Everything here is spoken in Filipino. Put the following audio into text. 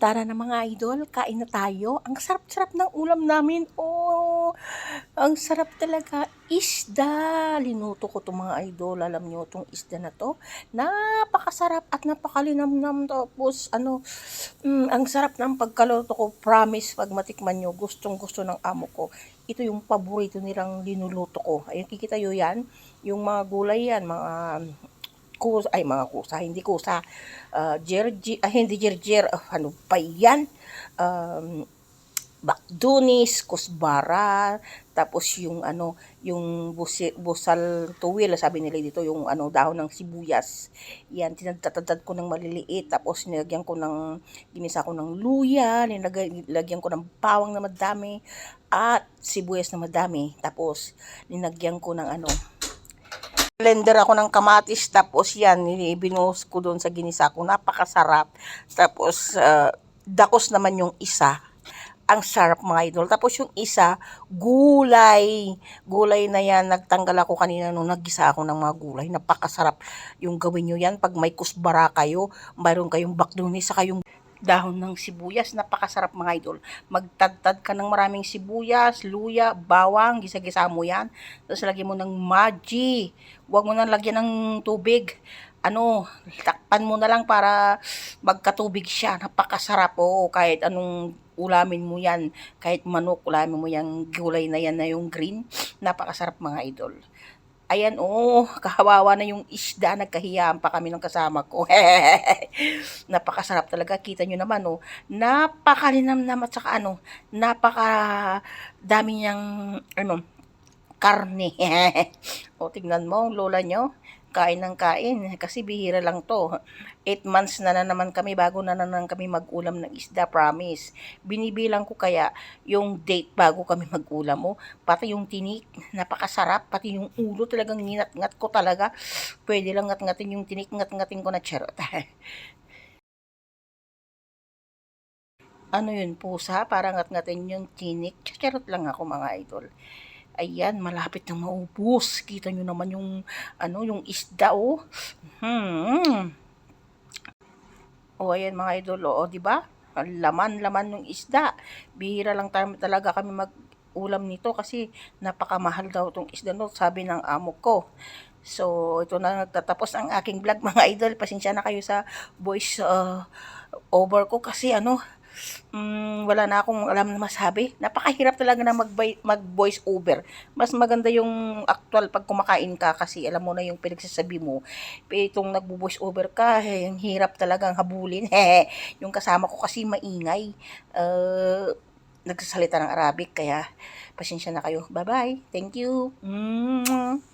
Tara na mga idol, kain na tayo. Ang sarap-sarap ng ulam namin. Oh, ang sarap talaga. Isda. Linuto ko to mga idol. Alam nyo itong isda na to. Napakasarap at napakalinamnam. Tapos ano, mm, ang sarap ng pagkaluto ko. Promise, pag matikman nyo, gustong gusto ng amo ko. Ito yung paborito nilang linuluto ko. Ayun, kikita nyo yan. Yung mga gulay yan, mga kusa, ay mga kusa, hindi kusa, uh, jerji, ay hindi jerjer, uh, ano pa yan, um, bakdunis, kusbara, tapos yung ano, yung busi, busal tuwil, sabi nila dito, yung ano, dahon ng sibuyas. Yan, tinatadtad ko ng maliliit, tapos nilagyan ko ng, ginisa ko ng luya, nilagyan ko ng bawang na madami, at sibuyas na madami, tapos ninagyan ko ng ano, blender ako ng kamatis tapos yan binuhos ko doon sa ginisa ko. Napakasarap. Tapos uh, dakos naman yung isa. Ang sarap mga idol. Tapos yung isa gulay. Gulay na yan. Nagtanggal ako kanina nung naggisa ako ng mga gulay. Napakasarap yung gawin nyo yan. Pag may kusbara kayo mayroon kayong bakduni sa kayong dahon ng sibuyas. Napakasarap mga idol. Magtadtad ka ng maraming sibuyas, luya, bawang, gisa-gisa mo yan. Tapos lagyan mo ng maji. Huwag mo na lagyan ng tubig. Ano, takpan mo na lang para magkatubig siya. Napakasarap po. Kahit anong ulamin mo yan. Kahit manok, ulamin mo yung gulay na yan na yung green. Napakasarap mga idol. Ayan, oh, kahawawa na yung isda. Nagkahiyaan pa kami ng kasama ko. Napakasarap talaga. Kita nyo naman, oh. Napakalinamnam at saka ano, napaka dami niyang, ano, karne. o, tignan mo, lola nyo kain ng kain kasi bihira lang to. 8 months na na naman kami bago na naman kami mag-ulam ng isda, promise. Binibilang ko kaya yung date bago kami mag-ulam mo. Oh. Pati yung tinik, napakasarap. Pati yung ulo talagang nginat-ngat ko talaga. Pwede lang ngat-ngatin yung tinik, ngat-ngatin ko na charot. ano yun, pusa? Parang ngat-ngatin yung tinik. Charot lang ako mga idol. Ayan, malapit na maubos. Kita nyo naman yung, ano, yung isda, oh. Hmm. O, oh, ayan mga idol, oh, di ba? Laman-laman ng isda. Bihira lang tayo, talaga kami mag ulam nito kasi napakamahal daw itong isda no, sabi ng amo ko. So, ito na nagtatapos ang aking vlog mga idol. Pasensya na kayo sa voice uh, over ko kasi ano, um, wala na akong alam na masabi. Napakahirap talaga na mag, voice over. Mas maganda yung actual pag kumakain ka kasi alam mo na yung pinagsasabi mo. Itong nagbo-voice over ka, eh, yung hirap talagang habulin. yung kasama ko kasi maingay. Uh, nagsasalita ng Arabic kaya pasensya na kayo. Bye-bye. Thank you. Mm-hmm.